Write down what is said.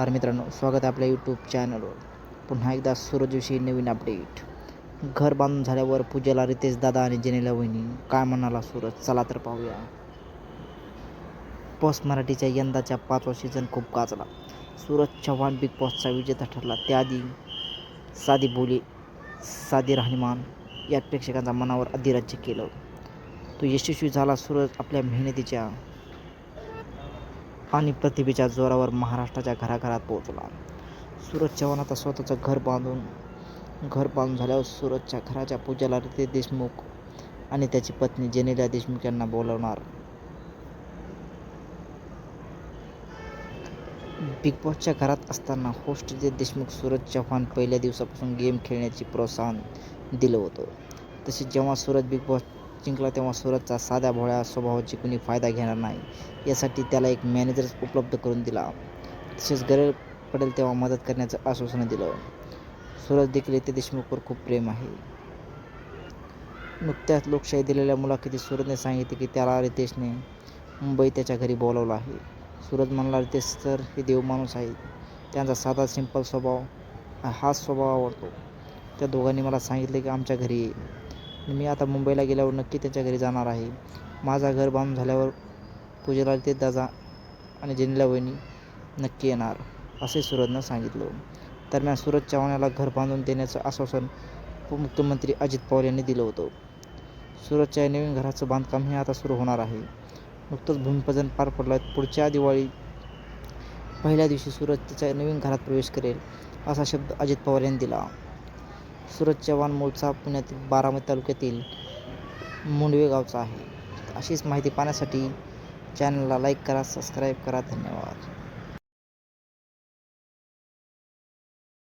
नमस्कार मित्रांनो स्वागत आहे आपल्या यूट्यूब चॅनलवर पुन्हा एकदा सूरजविषयी नवीन अपडेट घर बांधून झाल्यावर पूजेला रितेश दादा आणि जेनेला वहिनी. काय म्हणाला सूरज? चला तर पाहूया. बॉस मराठीच्या यंदाच्या पाचवा सीझन खूप गाजला. सूरज चव्हाण बिग बॉसचा विजेता ठरला. त्याआधी साधी बोली साधी राहणीमान या प्रेक्षकांच्या मनावर अधिराज्य केलं. तो यशस्वी झाला सूरज आपल्या मेहनतीच्या आणि प्रतिभेच्या जोरावर महाराष्ट्राच्या घराघरात पोहोचला. सूरज चव्हाण आता स्वतःचं घर बांधून घर बांधून झाल्यावर सूरजच्या घराच्या पूजेला रिते देशमुख आणि त्याची पत्नी जेनेलिया देशमुख यांना बोलवणार. बिग बॉसच्या घरात असताना होस्ट रितेश देशमुख सूरज चव्हाण पहिल्या दिवसापासून गेम खेळण्याची प्रोत्साहन दिलं होतं. तसेच जेव्हा सूरज बिग बॉस जिंकला तेव्हा सूरजचा साध्या भोळ्या स्वभावाची कुणी फायदा घेणार नाही यासाठी त्याला एक मॅनेजर उपलब्ध करून दिला. तसेच गरज पडेल तेव्हा मदत करण्याचं आश्वासन दिलं. सूरज देखील येथे देशमुखवर खूप प्रेम आहे. नुकत्याच लोकशाही दिलेल्या मुलाखतीत सूरजने सांगितले की त्याला रितेशने मुंबई त्याच्या घरी बोलावलं आहे. सूरज म्हणला रितेश सर हे देव माणूस आहे. त्यांचा साधा सिंपल स्वभाव हाच स्वभाव आवडतो. त्या दोघांनी मला सांगितले की आमच्या घरी मी आता मुंबईला गेल्यावर नक्की त्यांच्या घरी जाणार आहे. माझा घर बांधून झाल्यावर पूजेला ते दादा आणि जेनेला वहिनी नक्की येणार असे सूरजनं सांगितलं. दरम्यान सूरज चव्हाण याला घर बांधून देण्याचं आश्वासन उपमुख्यमंत्री अजित पवार यांनी दिलं होतं. सूरजच्या नवीन घराचं बांधकाम हे आता सुरू होणार आहे. नुकतंच भूमिपूजन पार पडलं पुढच्या दिवाळी पहिल्या दिवशी सूरज त्याच्या नवीन घरात प्रवेश करेल असा शब्द अजित पवार यांनी दिला. सूरज चव्हाण मूळचा पुण्यातील बारामती तालुक्यातील मुंडवे गावचा आहे. अशीच माहिती पाहण्यासाठी चॅनलला लाईक करा सबस्क्राईब करा. धन्यवाद.